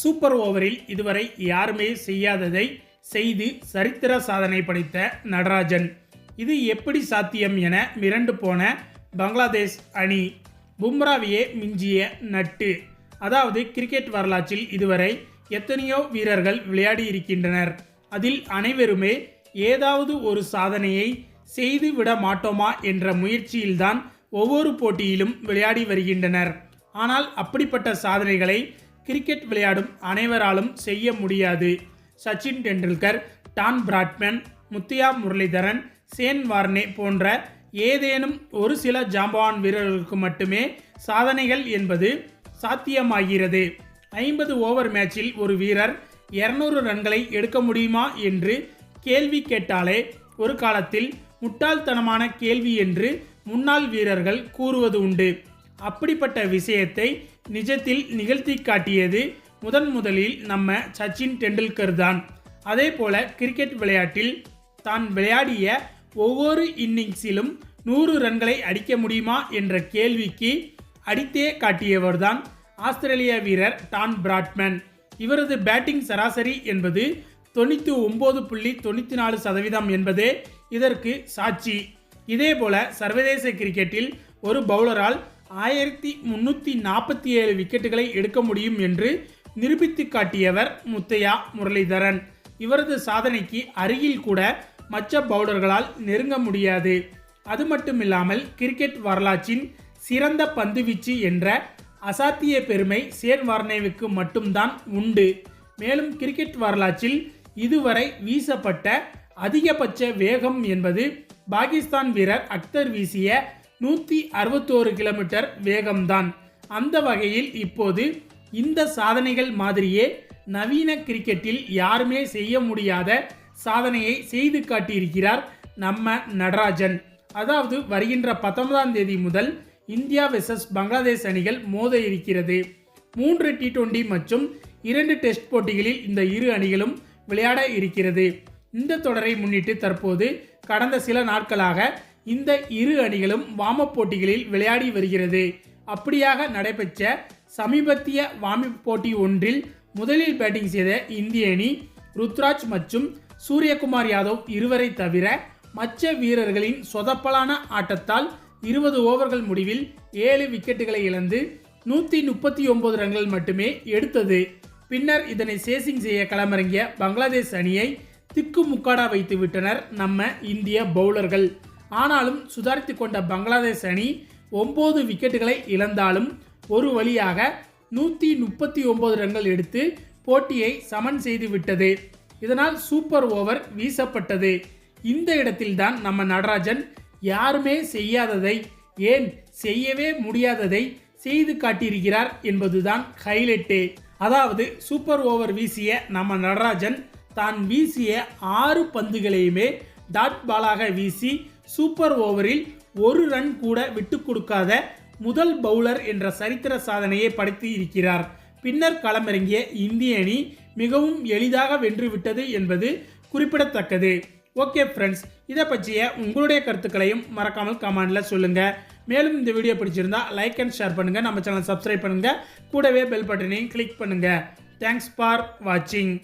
Super ஓவரில் இதுவரை யாருமே செய்யாததை செய்து சரித்திர சாதனை படைத்த நடராஜன். இது எப்படி சாத்தியம் என மிரண்டு போன பங்களாதேஷ் அணி. பும்ராவையே மிஞ்சிய நட்டு. அதாவது கிரிக்கெட் வரலாற்றில் இதுவரை எத்தனையோ வீரர்கள் விளையாடி இருக்கின்றனர். அதில் அனைவருமே ஏதாவது ஒரு சாதனையை செய்து விட மாட்டோமா என்ற முயற்சியில்தான் ஒவ்வொரு போட்டியிலும் விளையாடி வருகின்றனர். ஆனால் அப்படிப்பட்ட சாதனைகளை கிரிக்கெட் விளையாடும் அனைவராலும் செய்ய முடியாது. Sachin Tendulkar Don Bradman Muttiah Muralitharan Shane Warne போன்ற ஏதேனும் ஒரு சில ஜாம்பவான் வீரர்களுக்கு மட்டுமே சாதனைகள் என்பது சாத்தியமாகிறது. ஐம்பது ஓவர் மேட்சில் ஒரு வீரர் 200 ரன்களை எடுக்க முடியுமா என்று கேள்வி கேட்டாலே ஒரு காலத்தில் முட்டாள்தனமான கேள்வி என்று முன்னாள் வீரர்கள் கூறுவது உண்டு. அப்படிப்பட்ட விஷயத்தை நிஜத்தில் நிகழ்த்தி காட்டியது முதன் முதலில் நம்ம சச்சின் டெண்டுல்கர் தான். அதே போல கிரிக்கெட் விளையாட்டில் தான் விளையாடிய ஒவ்வொரு இன்னிங்ஸிலும் நூறு ரன்களை அடிக்க முடியுமா என்ற கேள்விக்கு அடித்தே காட்டியவர்தான் ஆஸ்திரேலிய வீரர் டான் பிராட்மேன். இவரது பேட்டிங் சராசரி என்பது தொண்ணூற்றி ஒம்பது புள்ளி தொண்ணூற்றி நாலு சதவீதம் என்பதே இதற்கு சாட்சி. இதேபோல சர்வதேச கிரிக்கெட்டில் ஒரு பவுலரால் ஆயிரத்தி முன்னூற்றி நாற்பத்தி ஏழு விக்கெட்டுகளை எடுக்க முடியும் என்று நிரூபித்து காட்டியவர் முத்தையா முரளிதரன். இவரது சாதனைக்கு அருகில் கூட மற்ற பவுலர்களால் நெருங்க முடியாது. அது மட்டுமில்லாமல் கிரிக்கெட் வரலாற்றின் சிறந்த பந்துவீச்சு என்ற அசாத்திய பெருமை சேன் வார்னேவுக்கு மட்டும்தான் உண்டு. மேலும் கிரிக்கெட் வரலாற்றில் இதுவரை வீசப்பட்ட அதிகபட்ச வேகம் என்பது பாகிஸ்தான் வீரர் அக்தர் வீசிய நூற்றி அறுபத்தோரு கிலோமீட்டர் வேகம்தான். அந்த வகையில் இப்போது இந்த சாதனைகள் மாதிரியே நவீன கிரிக்கெட்டில் யாருமே செய்ய முடியாத சாதனையை செய்து காட்டியிருக்கிறார் நம்ம நடராஜன். அதாவது வருகின்ற பத்தொன்பதாம் தேதி முதல் இந்தியா வெர்சஸ் பங்களாதேஷ் அணிகள் மோத இருக்கிறது மூன்று டி டுவெண்டி மற்றும் இரண்டு டெஸ்ட் போட்டிகளில் இந்த இரு அணிகளும் விளையாட இருக்கிறது. இந்த தொடரை முன்னிட்டு தற்போது கடந்த சில நாட்களாக இந்த இரு அணிகளும் வாமப் போட்டிகளில் விளையாடி வருகிறது. அப்படியாக நடைபெற்ற சமீபத்திய வாமி போட்டி ஒன்றில் முதலில் பேட்டிங் செய்த இந்திய அணி ருத்ராஜ் மற்றும் சூரியகுமார் யாதவ் இருவரை தவிர மற்ற வீரர்களின் சொதப்பலான ஆட்டத்தால் இருபது ஓவர்கள் முடிவில் ஏழு விக்கெட்டுகளை இழந்து நூற்றி முப்பத்தி ஒன்பது ரன்கள் மட்டுமே எடுத்தது. பின்னர் இதனை சேசிங் செய்ய களமிறங்கிய பங்களாதேஷ் அணியை திக்கு முக்காடா வைத்து விட்டனர் நம்ம இந்திய பவுலர்கள். ஆனாலும் சுதாரித்து கொண்ட பங்களாதேஷ் அணி ஒம்பது விக்கெட்டுகளை இழந்தாலும் ஒரு வழியாக நூற்றி முப்பத்தி ஒம்பது ரன்கள் எடுத்து போட்டியை சமன் செய்து விட்டது. இதனால் சூப்பர் ஓவர் வீசப்பட்டது. இந்த இடத்தில்தான் நம்ம நடராஜன் யாருமே செய்யாததை ஏன் செய்யவே முடியாததை செய்து காட்டியிருக்கிறார் என்பதுதான் ஹைலைட்டு அதாவது சூப்பர் ஓவர் வீசிய நம்ம நடராஜன் தான் வீசிய ஆறு பந்துகளையுமே டாட் பாலாக வீசி சூப்பர் ஓவரில் ஒரு ரன் கூட விட்டு கொடுக்காத முதல் பவுலர் என்ற சரித்திர சாதனையை படைத்து இருக்கிறார். பின்னர் களமிறங்கிய இந்திய அணி மிகவும் எளிதாக வென்றுவிட்டது என்பது குறிப்பிடத்தக்கது. ஓகே ஃப்ரெண்ட்ஸ் இதை பற்றிய உங்களுடைய கருத்துக்களையும் மறக்காமல் கமெண்டில் சொல்லுங்கள் மேலும் இந்த வீடியோ பிடிச்சிருந்தா லைக் அண்ட் ஷேர் பண்ணுங்கள் நம்ம சேனல் சப்ஸ்கிரைப் பண்ணுங்கள் கூடவே பெல் பட்டனையும் கிளிக் பண்ணுங்கள் தேங்க்ஸ் ஃபார் வாட்சிங்